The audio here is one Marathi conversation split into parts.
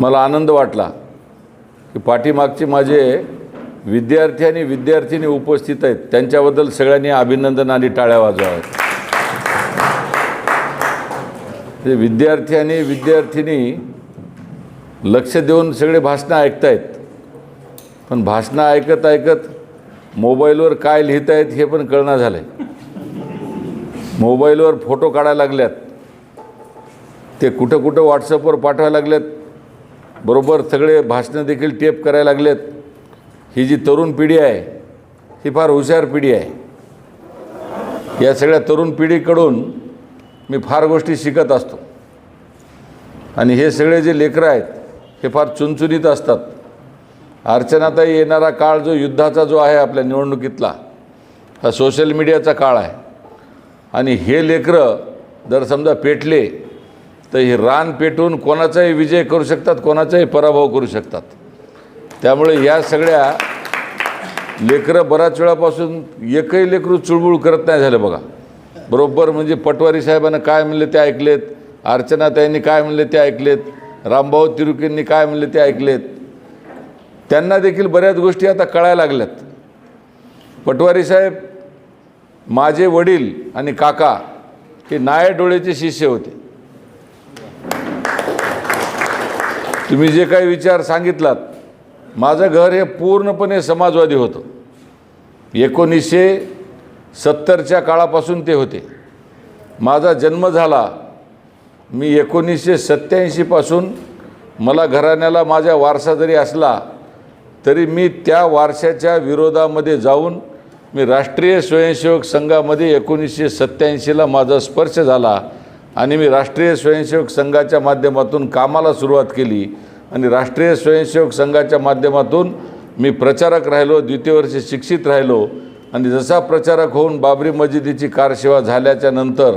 मला आनंद वाटला की पाठीमागचे माझे विद्यार्थी आणि विद्यार्थिनी उपस्थित आहेत त्यांच्याबद्दल सगळ्यांनी अभिनंदन आणि टाळ्या वाजवाव्यात ते विद्यार्थी आणि विद्यार्थिनी लक्ष देऊन सगळे भाषणं ऐकतायत पण भाषणं ऐकत ऐकत मोबाईलवर काय लिहित आहेत हे पण कळणं झालं आहे मोबाईलवर फोटो काढायला लागल्यात. ते कुठं कुठं व्हॉट्सअपवर पाठवायला लागल्यात. बरोबर सगळे भाषणं देखील टेप करायला लागलेत. ही जी तरुण पिढी आहे ही फार हुशार पिढी आहे. या सगळ्या तरुण पिढीकडून मी फार गोष्टी शिकत असतो. आणि हे सगळे जे लेकरं आहेत हे फार चुनचुनीत असतात. अर्चनाताई येणारा काळ जो युद्धाचा जो आहे आपल्या निवडणुकीतला हा सोशल मीडियाचा काळ आहे. आणि हे लेकरं जर समजा पेटले तर हे रान पेटून कोणाचाही विजय करू शकतात कोणाचाही पराभव करू शकतात. त्यामुळे या सगळ्या लेकरं बऱ्याच वेळापासून एकही लेकरू चुळबुळ करत नाही झालं बघा. बरोबर म्हणजे पटवारी साहेबांना काय म्हणले ते ऐकलेत अर्चनाताईंनी काय म्हणले ते ऐकलेत रामभाऊ तिरुकेंनी काय म्हणले ते ऐकलेत. त्यांना देखील बऱ्याच गोष्टी आता कळायला लागल्यात. पटवारी साहेब माझे वडील आणि काका हे नाया डोळेचे शिष्य होते. तुम्ही जे काही विचार सांगितलात माझं घर हे पूर्णपणे समाजवादी होतं. एकोणीसशे सत्तरच्या काळापासून ते होते. माझा जन्म झाला मी एकोणीसशे सत्त्याऐंशीपासून मला घराण्याला माझ्या वारसा जरी असला तरी मी त्या वारशाच्या विरोधामध्ये जाऊन मी राष्ट्रीय स्वयंसेवक संघामध्ये एकोणीसशे सत्त्याऐंशीला माझा स्पर्श झाला. आणि मी राष्ट्रीय स्वयंसेवक संघाच्या माध्यमातून कामाला सुरुवात केली आणि राष्ट्रीय स्वयंसेवक संघाच्या माध्यमातून मी प्रचारक राहिलो द्वितीय वर्षी शिक्षित राहिलो. आणि जसा प्रचारक होऊन बाबरी मस्जिदीची कारसेवा झाल्याच्यानंतर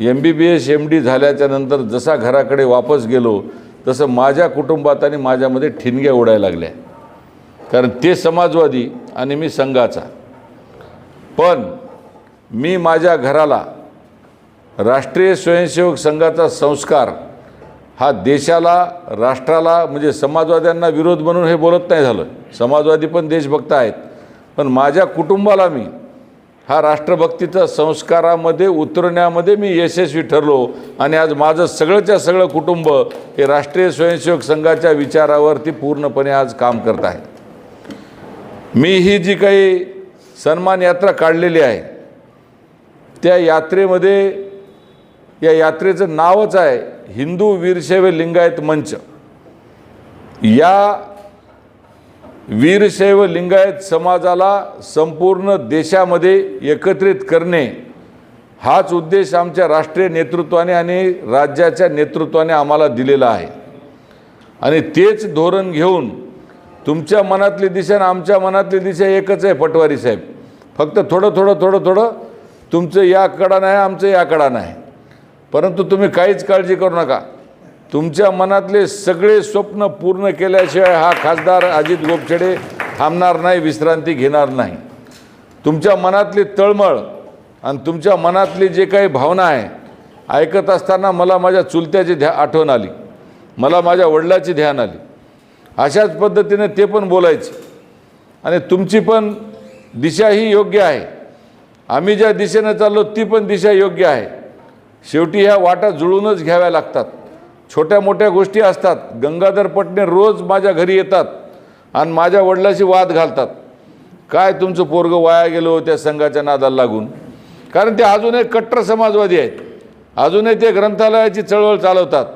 M B B S M D झाल्याच्यानंतर जसा घराकडे वापस गेलो तसं माझ्या कुटुंबात आणि माझ्यामध्ये ठिणग्या उडायला लागल्या. कारण ते समाजवादी आणि मी संघाचा. पण मी माझ्या घराला राष्ट्रीय स्वयंसेवक संघाचा संस्कार हा देशाला राष्ट्राला म्हणजे समाजवाद्यांना विरोध म्हणून हे बोलत नाही झालं. समाजवादी पण देशभक्त आहेत. पण माझ्या कुटुंबाला मी हा राष्ट्रभक्तीचा संस्कारामध्ये उतरण्यामध्ये मी यशस्वी ठरलो आणि आज माझं सगळंच्या सगळं कुटुंब हे राष्ट्रीय स्वयंसेवक संघाच्या विचारावरती पूर्णपणे आज काम करत आहे. मी ही जी काही सन्मान यात्रा काढलेली आहे त्या यात्रेमध्ये या यात्रेचं नावच आहे हिंदू वीरशैव लिंगायत मंच. या वीरशैव लिंगायत समाजाला संपूर्ण देशामध्ये एकत्रित करणे हाच उद्देश आमच्या राष्ट्रीय नेतृत्वाने आणि राज्याच्या नेतृत्वाने आम्हाला दिलेला आहे. आणि तेच धोरण घेऊन तुमच्या मनातली दिशा आणि आमच्या मनातली दिशा एकच आहे पटवारी साहेब. फक्त थोडं थोडं थोडं थोडं तुमचं या कडा नाही आमचं या कडा नाही. परंतु तुम्ही काहीच काळजी करू नका. तुमच्या मनातले सगळे स्वप्न पूर्ण केल्याशिवाय हा खासदार अजित गोपछडे थांबणार नाही विश्रांती घेणार नाही. तुमच्या मनातली तळमळ आणि तुमच्या मनातली जे काही भावना आहे ऐकत असताना मला माझ्या चुलत्याची ध्या आठवण आली. मला माझ्या वडिलाची ध्यान आली. अशाच पद्धतीने ते पण बोलायचे. आणि तुमची पण दिशा ही योग्य आहे. आम्ही ज्या दिशेनं चाललो ती पण दिशा योग्य आहे. शेवटी ह्या वाटा जुळूनच घ्याव्या लागतात. छोट्या मोठ्या गोष्टी असतात. गंगाधर पटणे रोज माझ्या घरी येतात आणि माझ्या वडिलाशी वाद घालतात. काय तुमचं पोरगं वाया गेलो हो त्या संघाच्या नादाला लागून? कारण ते अजूनही कट्टर समाजवादी आहेत. अजूनही ते ग्रंथालयाची चळवळ चालवतात.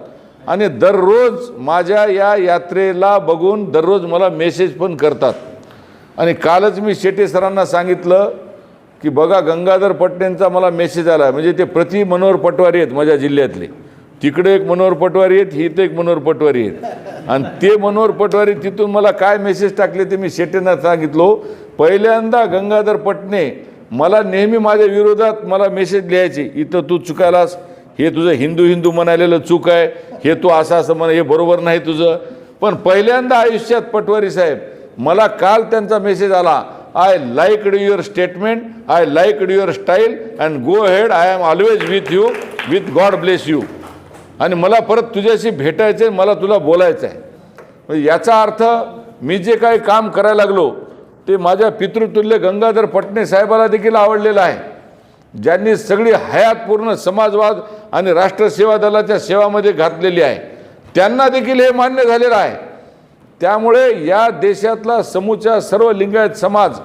आणि दररोज माझ्या या यात्रेला बघून दररोज मला मेसेज पण करतात. आणि कालच मी शेटे सरांना सांगितलं की बघा गंगाधर पटणेंचा मला मेसेज आला. म्हणजे ते प्रति मनोहर पटवारी आहेत माझ्या जिल्ह्यातले. तिकडे एक मनोहर पटवारी आहेत इथं एक मनोहर पटवारी आहेत. आणि ते मनोहर पटवारी तिथून मला काय मेसेज टाकले ते मी शेटेंना सांगितलो. पहिल्यांदा गंगाधर पटणे मला नेहमी माझ्या विरोधात मला मेसेज लिहायचे. इथं तू चुकायलास. हे तुझं हिंदू हिंदू म्हणालेलं चूक आहे. हे तू असं असं म्हण हे बरोबर नाही तुझं. पण पहिल्यांदा आयुष्यात पटवारी साहेब मला काल त्यांचा मेसेज आला. I liked your statement I liked your style and go ahead I am always with you with God bless you आणि मला परत तुझ्याशी भेटायचं आहे मला तुला बोलायचं आहे. म्हणजे याचा अर्थ मी जे काही काम करायला लागलो ते माझ्या पितृतुल्य गंगाधर पटणे साहेबाला देखील आवडलेलं आहे. ज्यांनी सगळी हयात पूर्ण समाजवाद आणि राष्ट्रसेवा दलाच्या सेवामध्ये घातलेली आहे. त्यांना देखील हे मान्य झालेलं आहे. त्यामुळे या देशातला समूचा सर्व लिंगायत समाज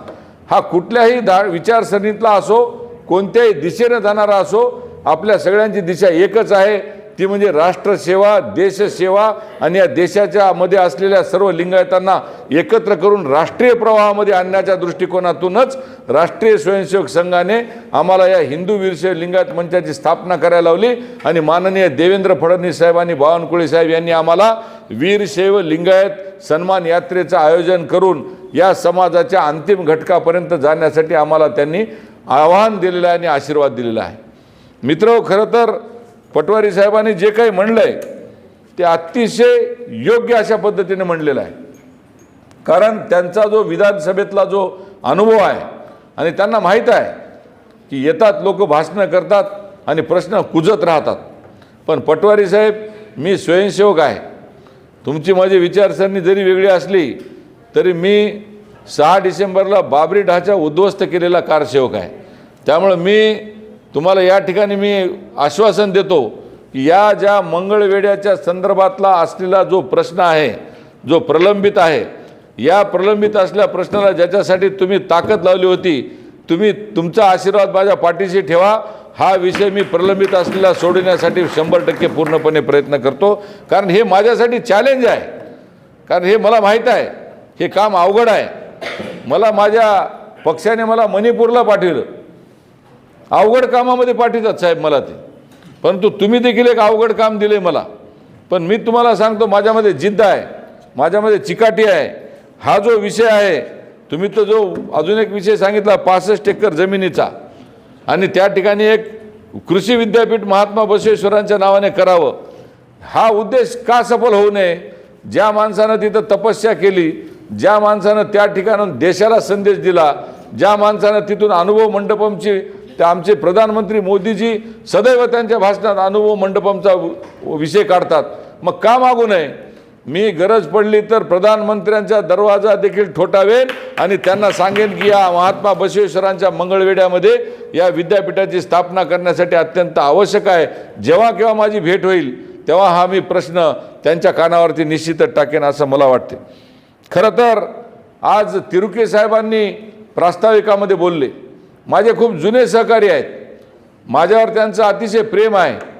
हा कुठल्याही धा विचारसरणीतला असो कोणत्याही दिशेनं जाणारा असो आपल्या सगळ्यांची दिशा एकच आहे. ती म्हणजे राष्ट्रसेवा देशसेवा आणि या देशाच्या मध्ये असलेल्या सर्व लिंगायतांना एकत्र करून राष्ट्रीय प्रवाहामध्ये आणण्याच्या दृष्टिकोनातूनच राष्ट्रीय स्वयंसेवक संघाने आम्हाला या हिंदू वीरशैव लिंगायत मंचाची स्थापना करायला लावली. आणि माननीय देवेंद्र फडणवीस साहेब आणि बावनकुळे साहेब यांनी आम्हाला वीरशैव लिंगायत सन्मान यात्रेचं आयोजन करून या समाजाच्या अंतिम घटकापर्यंत जाण्यासाठी आम्हाला त्यांनी आव्हान दिलेलं आहे आणि आशीर्वाद दिलेला आहे. मित्र खरं तर पटवारी साहेबांनी जे काही म्हणलं आहे ते अतिशय योग्य अशा पद्धतीने म्हणलेलं आहे. कारण त्यांचा जो विधानसभेतला जो अनुभव आहे आणि त्यांना माहीत आहे की येतात लोक भाषणं करतात आणि प्रश्न कुजत राहतात. पण पटवारी साहेब मी स्वयंसेवक आहे. तुमची माझी विचारसरणी जरी वेगळी असली तरी मी सहा डिसेंबरला बाबरी ढाचा उद्ध्वस्त केलेला कारसेवक आहे. त्यामुळं मी तुम्हाला या ठिकाणी मी आश्वासन देतो की या ज्या मंगळवेड्याच्या संदर्भातला असलेला जो प्रश्न आहे जो प्रलंबित आहे या प्रलंबित असलेल्या प्रश्नाला ज्याच्यासाठी तुम्ही ताकद लावली होती तुम्ही तुमचा आशीर्वाद माझ्या पाठीशी ठेवा. हा विषय मी प्रलंबित असलेला सोडवण्यासाठी शंभर टक्के पूर्णपणे प्रयत्न करतो. कारण हे माझ्यासाठी चॅलेंज आहे. कारण हे मला माहीत आहे. हे काम अवघड आहे. मला माझ्या पक्षाने मला मणिपूरला पाठवलं. अवघड कामामध्ये पाठवतात साहेब मला ते. परंतु तुम्ही देखील एक अवघड काम दिले मला. पण मी तुम्हाला सांगतो माझ्यामध्ये जिद्द आहे. माझ्यामध्ये चिकाटी आहे. हा जो विषय आहे तुम्ही तो जो अजून एक विषय सांगितला पासष्ट एकर जमिनीचा. आणि त्या ठिकाणी एक कृषी विद्यापीठ महात्मा बसवेश्वरांच्या नावाने करावं. हा उद्देश का सफल होऊ नये? ज्या माणसानं तिथं तपस्या केली ज्या माणसानं त्या ठिकाणून देशाला संदेश दिला ज्या माणसानं तिथून अनुभव मंडपमची त्या आमचे प्रधानमंत्री मोदीजी सदैव त्यांच्या भाषणात अनुभव मंडपमचा विषय काढतात. मग का मागू नये? मी गरज पडली तर प्रधानमंत्र्यांचा दरवाजा देखील ठोठावेन आणि त्यांना सांगेन की या महात्मा बसवेश्वरांच्या मंगळवेड्यामध्ये या विद्यापीठाची स्थापना करण्यासाठी अत्यंत आवश्यक आहे. जेव्हा केव्हा माझी भेट होईल तेव्हा हा मी प्रश्न त्यांच्या कानावरती निश्चितच टाकेन असं मला वाटते. खरं तर आज तिरुके साहेबांनी प्रास्ताविकामध्ये बोलले. माझे खूप जुने सहकारी आहेत. माझ्यावर त्यांचं अतिशय प्रेम आहे.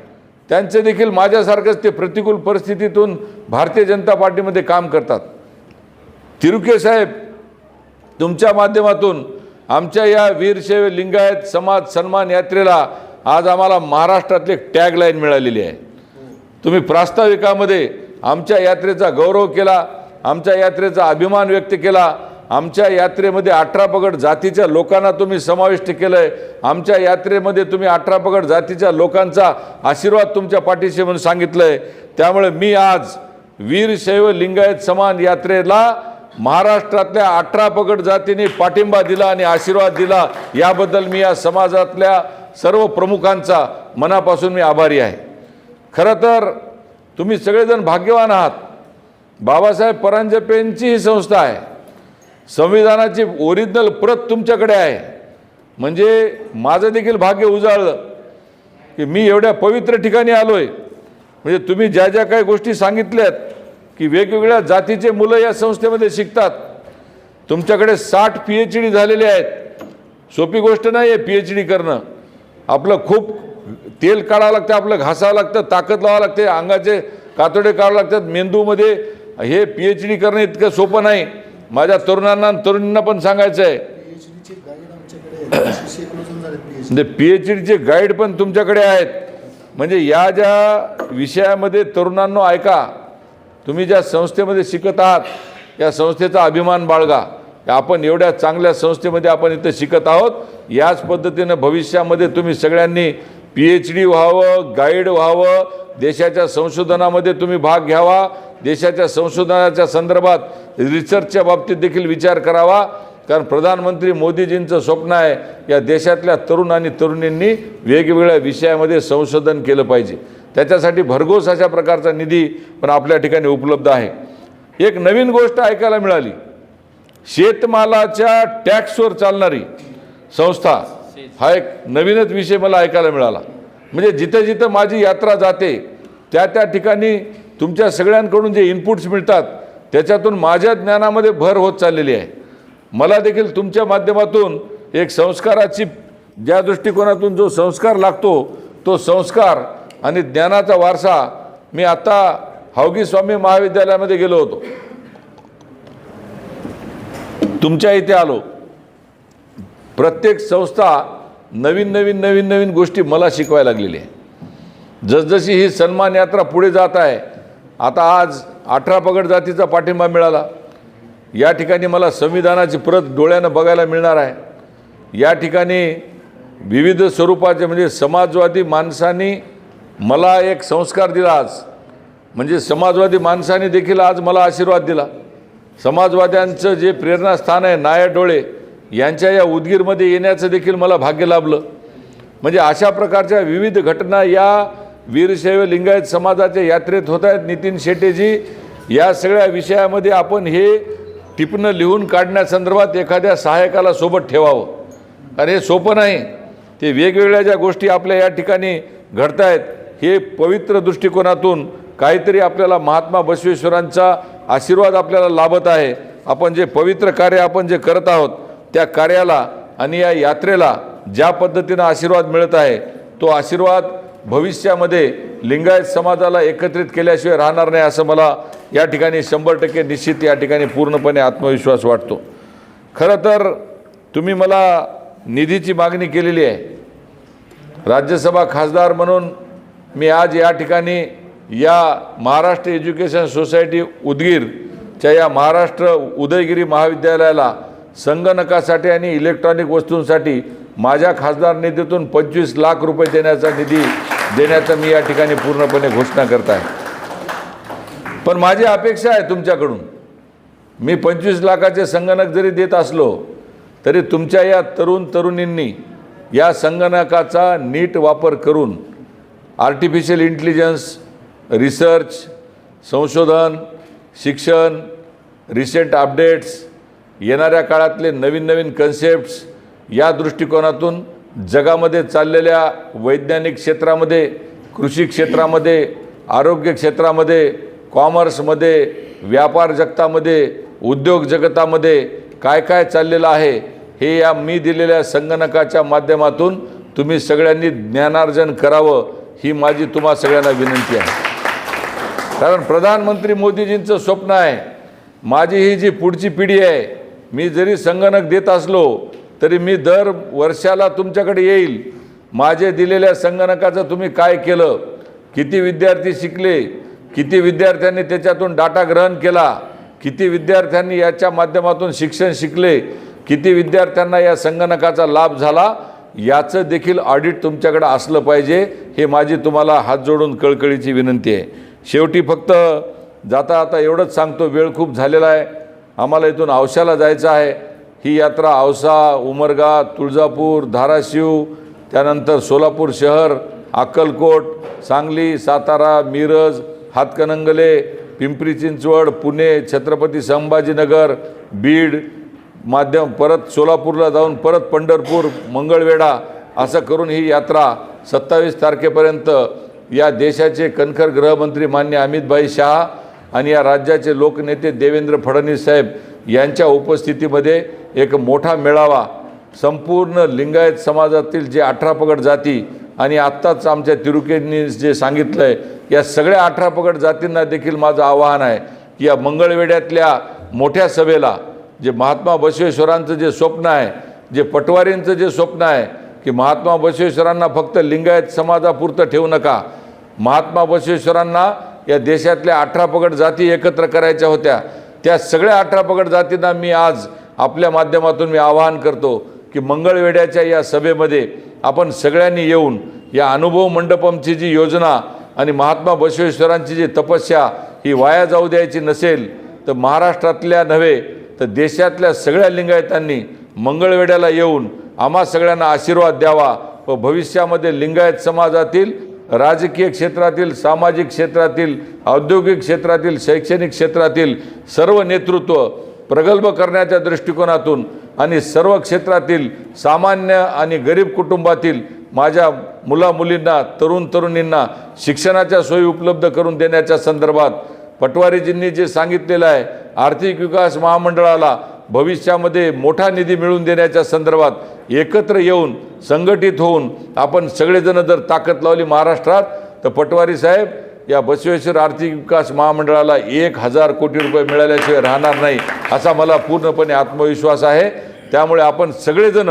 त्यांचे देखील माझ्यासारखंच ते प्रतिकूल परिस्थितीतून भारतीय जनता पार्टीमध्ये काम करतात. तिरुके साहेब तुमच्या माध्यमातून आमच्या या वीरशैव लिंगायत समाज सन्मान यात्रेला आज आम्हाला महाराष्ट्रातली टॅगलाईन मिळालेली आहे. तुम्ही प्रास्ताविकामध्ये आमच्या यात्रेचा गौरव केला आमच्या यात्रेचा अभिमान व्यक्त केला आमच्या यात्रेमध्ये अठरा पगड जातीच्या लोकांना तुम्ही समाविष्ट केलं आहे आमच्या यात्रेमध्ये तुम्ही अठरा पगड जातीच्या लोकांचा आशीर्वाद तुमच्या पाठीशी म्हणून सांगितलं आहे त्यामुळे मी आज वीरशैव लिंगायत समान यात्रेला महाराष्ट्रातल्या अठरा पगड जातीने पाठिंबा दिला आणि आशीर्वाद दिला. याबद्दल मी या समाजातल्या सर्व प्रमुखांचा मनापासून मी आभारी आहे. खरं तर तुम्ही सगळेजण भाग्यवान आहात. बाबासाहेब परांजपेंची ही संस्था आहे. संविधानाची ओरिजिनल प्रत तुमच्याकडे आहे. म्हणजे माझं देखील भाग्य उजाळलं की मी एवढ्या पवित्र ठिकाणी आलो आहे म्हणजे तुम्ही ज्या ज्या काही गोष्टी सांगितल्यात की वेगवेगळ्या जातीचे मुलं या संस्थेमध्ये शिकतात तुमच्याकडे साठ पी एच डी झालेले आहेत. सोपी गोष्ट नाही आहे पी एच डी करणं. आपलं खूप तेल काढावं लागतं आपलं घासावं लागतं ताकद लावावं लागते अंगाचे कातडे काढावं लागतात. मेंदूमध्ये हे पी एच डी करणं इतकं सोपं नाही. माझ्या तरुणांना तरुणींना पण सांगायचं आहे म्हणजे पी एच डीचे गाईड पण तुमच्याकडे आहेत. म्हणजे या ज्या विषयामध्ये तरुणांनो ऐका. तुम्ही ज्या संस्थेमध्ये शिकत आहात या संस्थेचा अभिमान बाळगा. आपण एवढ्या चांगल्या संस्थेमध्ये आपण इथं शिकत आहोत. याच पद्धतीनं भविष्यामध्ये तुम्ही सगळ्यांनी पी एच डी व्हावं गाईड व्हावं देशाच्या संशोधनामध्ये तुम्ही भाग घ्यावा देशाच्या संशोधनाच्या संदर्भात रिसर्चच्या बाबतीत देखील विचार करावा. कारण प्रधानमंत्री मोदीजींचं स्वप्न आहे या देशातल्या तरुण आणि तरुणींनी वेगवेगळ्या विषयामध्ये संशोधन केलं पाहिजे. त्याच्यासाठी भरघोस अशा प्रकारचा निधी पण आपल्या ठिकाणी उपलब्ध आहे. एक नवीन गोष्ट ऐकायला मिळाली. शेतमालाच्या टॅक्सवर चालणारी संस्था हा एक नवीनच विषय मला ऐकायला मिळाला. म्हणजे जिथं जिथं माझी यात्रा जाते त्या त्या ठिकाणी तुमच्या सगळ्यांकडून जे इनपुट्स मिळतात त्याच्यातून माझ्या ज्ञानामध्ये भर होत चाललेली आहे. मला देखील तुमच्या माध्यमातून एक संस्काराची ज्या दृष्टिकोनातून जो संस्कार लागतो तो संस्कार आणि ज्ञानाचा वारसा मी आता हावगी स्वामी महाविद्यालयामध्ये गेलो होतो. तुमच्या इथे आलो. प्रत्येक संस्था नवीन नवीन नवीन नवीन गोष्टी मला शिकवायला लागलेली आहे. जसजशी ही सन्मान यात्रा पुढे जात आहे आता आज अठरा पगड जातीचा पाठिंबा मिळाला. या ठिकाणी मला संविधानाची प्रत डोळ्यानं बघायला मिळणार आहे. या ठिकाणी विविध स्वरूपाचे म्हणजे समाजवादी माणसांनी मला एक संस्कार दिला आज. म्हणजे समाजवादी माणसांनी देखील आज मला आशीर्वाद दिला. समाजवाद्यांचं जे प्रेरणास्थान आहे नाया डोळे यांच्या या उदगीरमध्ये येण्याचं देखील मला भाग्य लाभलं. म्हणजे अशा प्रकारच्या विविध घटना या वीरशैव लिंगायत समाजाच्या यात्रेत होत आहेत. नितीन शेटेजी या सगळ्या विषयामध्ये आपण हे टिपणं लिहून काढण्यासंदर्भात एखाद्या सहाय्यकाला सोबत ठेवावं. कारण हे सोपं नाही. ते वेगवेगळ्या ज्या गोष्टी आपल्या या ठिकाणी घडत आहेत हे पवित्र दृष्टिकोनातून काहीतरी आपल्याला महात्मा बसवेश्वरांचा आशीर्वाद आपल्याला लाभत आहे. आपण जे पवित्र कार्य आपण जे करत आहोत त्या कार्याला आणि या यात्रेला ज्या पद्धतीनं आशीर्वाद मिळत आहे तो आशीर्वाद भविष्यामध्ये लिंगायत समाजाला एकत्रित केल्याशिवाय राहणार नाही असं मला या ठिकाणी शंभर टक्के निश्चित या ठिकाणी पूर्णपणे आत्मविश्वास वाटतो. खरं तर तुम्ही मला निधीची मागणी केलेली आहे. राज्यसभा खासदार म्हणून मी आज या ठिकाणी या महाराष्ट्र एज्युकेशन सोसायटी उदगीरच्या या महाराष्ट्र उदयगिरी महाविद्यालयाला संगणकासाठी आणि इलेक्ट्रॉनिक वस्तूंसाठी माझ्या खासदार निधीतून पंचवीस लाख रुपये देण्याचा निधी देण्याचा मी या ठिकाणी पूर्णपणे घोषणा करत आहे. पण माझी अपेक्षा आहे तुमच्याकडून. मी पंचवीस लाखाचे संगणक जरी देत असलो तरी तुमच्या या तरुण तरुणींनी या संगणकाचा नीट वापर करून आर्टिफिशियल इंटेलिजन्स रिसर्च संशोधन शिक्षण रिसेंट अपडेट्स येणाऱ्या काळातले नवीन नवीन कन्सेप्ट्स या दृष्टिकोनातून जगामध्ये चाललेल्या वैज्ञानिक क्षेत्रामध्ये कृषी क्षेत्रामध्ये आरोग्य क्षेत्रामध्ये कॉमर्समध्ये व्यापार जगतामध्ये उद्योग जगतामध्ये काय काय चाललेलं आहे हे या मी दिलेल्या संगणकाच्या माध्यमातून तुम्ही सगळ्यांनी ज्ञानार्जन करावं ही माझी तुम्हा सगळ्यांना विनंती आहे. कारण प्रधानमंत्री मोदीजींचं स्वप्न आहे माझी ही जी पुढची पिढी आहे मी जरी संगणक देत असलो तरी मी दर वर्षाला तुमच्याकडे येईल. माझे दिलेल्या संगणकाचं तुम्ही काय केलं? किती विद्यार्थी शिकले? किती विद्यार्थ्यांनी त्याच्यातून डाटा ग्रहण केला? किती विद्यार्थ्यांनी याच्या माध्यमातून शिक्षण शिकले? किती विद्यार्थ्यांना या संगणकाचा लाभ झाला? याचं देखील ऑडिट तुमच्याकडं असलं पाहिजे हे माझी तुम्हाला हात जोडून कळकळीची विनंती आहे. शेवटी फक्त जाता आता एवढंच सांगतो वेळ खूप झालेला आहे. आम्हाला इथून औशाला जायचं आहे. ही यात्रा औसा उमरगा तुळजापूर धाराशिव त्यानंतर सोलापूर शहर अक्कलकोट सांगली सातारा मिरज हातकणंगले पिंपरी चिंचवड पुणे छत्रपती संभाजीनगर बीड माध्यम परत सोलापूरला जाऊन परत पंढरपूर मंगळवेढा असं करून ही यात्रा सत्तावीस तारखेपर्यंत या देशाचे कणखर गृहमंत्री मान्य अमितभाई शहा आणि या राज्याचे लोकनेते देवेंद्र फडणवीस साहेब यांच्या उपस्थितीमध्ये एक मोठा मेळावा संपूर्ण लिंगायत समाजातील जे अठरा पगड जाती आणि आत्ताच आमच्या तिरुकेंनी जे सांगितलं आहे या सगळ्या अठरा पगड जातींना देखील माझं आवाहन आहे की या मंगळवेड्यातल्या मोठ्या सभेला जे महात्मा बसवेश्वरांचं जे स्वप्न आहे जे पटवारींचं जे स्वप्न आहे की महात्मा बसवेश्वरांना फक्त लिंगायत समाजापुरतं ठेवू नका. महात्मा बसवेश्वरांना या देशातल्या अठरा पगड जाती एकत्र करायच्या होत्या. त्या सगळ्या अठरा पगड जातींना मी आज आपल्या माध्यमातून मी आवाहन करतो की मंगळवेड्याच्या या सभेमध्ये आपण सगळ्यांनी येऊन या अनुभव मंडपमची जी योजना आणि महात्मा बसवेश्वरांची जी तपस्या ही वाया जाऊ द्यायची नसेल तर महाराष्ट्रातल्या नव्हे तर देशातल्या सगळ्या लिंगायतांनी मंगळवेड्याला येऊन आम्हा सगळ्यांना आशीर्वाद द्यावा व भविष्यामध्ये लिंगायत समाजातील राजकीय क्षेत्रातील सामाजिक क्षेत्रातील औद्योगिक क्षेत्रातील शैक्षणिक क्षेत्रातील सर्व नेतृत्व प्रगल्भ करण्याच्या दृष्टिकोनातून आणि सर्व क्षेत्रातील सामान्य आणि गरीब कुटुंबातील माझ्या मुलामुलींना तरुण तरुणींना शिक्षणाच्या सोयी उपलब्ध करून देण्याच्या संदर्भात पटवारीजींनी जे सांगितलेलं आहे आर्थिक विकास महामंडळाला भविष्यामध्ये मोठा निधी मिळवून देण्याच्या संदर्भात एकत्र येऊन संघटित होऊन आपण सगळेजण जर ताकद लावली महाराष्ट्रात तर पटवारी साहेब या बसवेश्वर आर्थिक विकास महामंडळाला एक हजार कोटी रुपये मिळाल्याशिवाय राहणार नाही असा मला पूर्णपणे आत्मविश्वास आहे. त्यामुळे आपण सगळेजण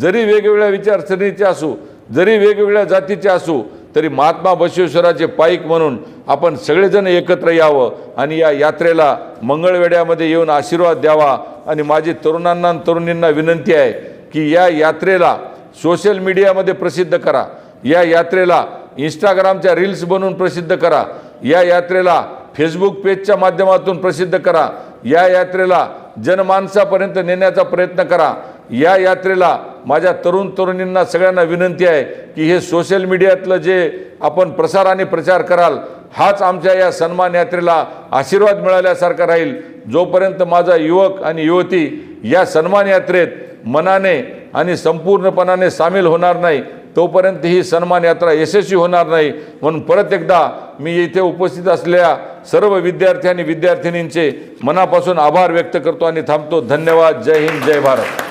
जरी वेगवेगळ्या विचारसरणीचे असू जरी वेगवेगळ्या जातीचे असू तरी महात्मा बसवेश्वराचे पाईक म्हणून आपण सगळेजण एकत्र यावं आणि या यात्रेला मंगळवेड्यामध्ये येऊन आशीर्वाद द्यावा आणि माझी तरुणांना आणि तरुणींना विनंती आहे की या यात्रेला सोशल मीडियामध्ये प्रसिद्ध करा. या यात्रेला इंस्टाग्रामच्या रील्स बनवून प्रसिद्ध करा. या यात्रेला फेसबुक पेजच्या माध्यमातून प्रसिद्ध करा. या यात्रेला जनमानसापर्यंत नेण्याचा प्रयत्न करा. या यात्रेला माझ्या तरुण तरुणींना सगळ्यांना विनंती आहे की हे सोशल मीडियातलं जे आपण प्रसार आणि प्रचार कराल हाच आमच्या या सन्मान यात्रेला आशीर्वाद मिळाल्यासारखा राहील. जोपर्यंत माझा युवक आणि युवती या सन्मान यात्रेत मनाने आणि संपूर्णपणाने सामील होणार नाही तोपर्यंत ही सन्मान यात्रा यशस्वी होणार नाही. म्हणून परत एकदा मी इथे उपस्थित असलेल्या सर्व विद्यार्थी आणि विद्यार्थिनींचे मनापासून आभार व्यक्त करतो आणि थांबतो. धन्यवाद. जय हिंद. जय भारत.